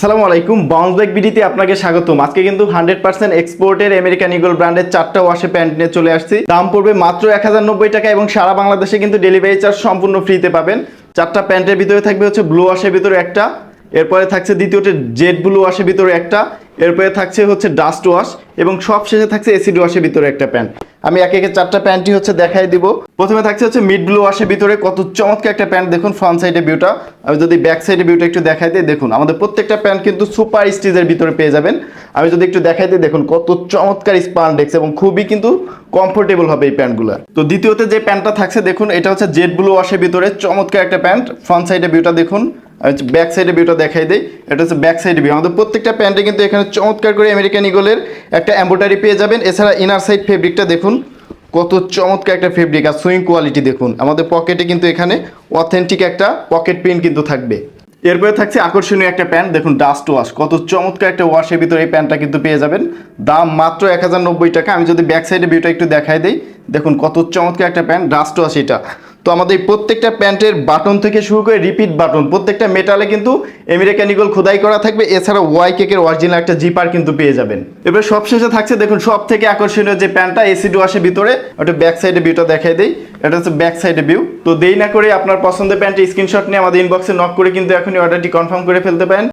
আসসালামু আলাইকুম bounce back বিডিতে আপনাকে স্বাগতম। আজকে কিন্তু হান্ড্রেড পার্সেন্ট এক্সপোর্টের আমেরিকান ইগল ব্র্যান্ডের চারটা ওয়াশে প্যান্ট নিয়ে চলে আসছি। দাম পড়বে মাত্র এক হাজার নব্বই টাকা এবং সারা বাংলাদেশে কিন্তু ডেলিভারি চার্জ সম্পূর্ণ ফ্রিতে পাবেন। চারটা প্যান্টের ভিতরে থাকবে হচ্ছে ব্লু ওয়াশের ভিতরে একটা, এরপরে থাকছে দ্বিতীয়টি জেড ব্লু ওয়াশের ভিতরে একটা, এরপরে থাকছে হচ্ছে ডাস্ট ওয়াশ এবং সব শেষে থাকছে এসিড ওয়াশের ভিতরে একটা প্যান্ট আমি একে একে চারটা প্যান্টই হচ্ছে দেখাই দিব। প্রথমে থাকছে হচ্ছে মিড ব্লু ওয়াশের ভিতরে কত চমৎকার একটা প্যান্ট, দেখুন ফ্রন্ট সাইডে ভিউটা আমি যদি ব্যাক সাইডে ভিউটা একটু দেখাই দিই, দেখুন, আমাদের প্রত্যেকটা প্যান্ট কিন্তু সুপার স্টিজের ভিতরে পেয়ে যাবেন। আমি যদি একটু দেখাই দিই, দেখুন কত চমৎকার স্পান্ডেক্স এবং খুবই কিন্তু কমফোর্টেবল হবে এই প্যান্টগুলো। তো দ্বিতীয়তে যে প্যান্টটা থাকছে, দেখুন, এটা হচ্ছে জেড ব্লু ওয়াশের ভিতরে চমৎকার একটা প্যান্ট। ফ্রন্ট সাইডে ভিউটা দেখুন ব্যাক সাইডে ভিউটা দেখাই দেই। এটা হচ্ছে ব্যাক সাইডে ভিউ আমাদের প্রত্যেকটা প্যান্টে কিন্তু এখানে চমৎকার করে আমেরিকান ইগলের একটা এম্ব্রয়ডারি পেয়ে যাবেন। এছাড়া ইনার সাইড ফেব্রিকটা দেখুন, কত চমৎকার একটা ফেব্রিক আর সুইং কোয়ালিটি দেখুন, আমাদের পকেটে কিন্তু এখানে অথেন্টিক একটা পকেট প্রিন্ট কিন্তু থাকবে। এরপরে থাকছে আকর্ষণীয় একটা প্যান্ট। দেখুন ডাস্ট ওয়াশ কত চমৎকার একটা ওয়াশের ভিতরে এই প্যান্টটা কিন্তু পেয়ে যাবেন। দাম মাত্র এক হাজার নব্বই টাকা। আমি যদি ব্যাক সাইডে ভিউটা একটু দেখাই দিই, দেখুন কত চমৎকার একটা প্যান্ট ডাস্ট ওয়াশ এটা। তো আমাদের প্রত্যেকটা প্যান্টের বাটন থেকে শুরু করে রিপিট বাটন, প্রত্যেকটা মেটালে কিন্তু আমেরিকান ইগল খোদাই করা থাকবে। এছাড়া ওয়াই কেকের অরিজিনাল একটা জিপার কিন্তু পেয়ে যাবেন। এবার সবশেষে থাকছে, দেখুন সব থেকে আকর্ষণীয় যে প্যান্টটা এসিড ওয়াশে ভিতরে ওটা ব্যাক সাইডে ভিউটা দেখাই দেই। এটা হচ্ছে ব্যাক সাইডে ভিউ তো দেই না করে আপনার পছন্দের প্যান্টের স্ক্রিনশট নিয়ে আমাদের ইনবক্সে নক করে কিন্তু এখনই অর্ডারটি কনফার্ম করে ফেলতে পারেন।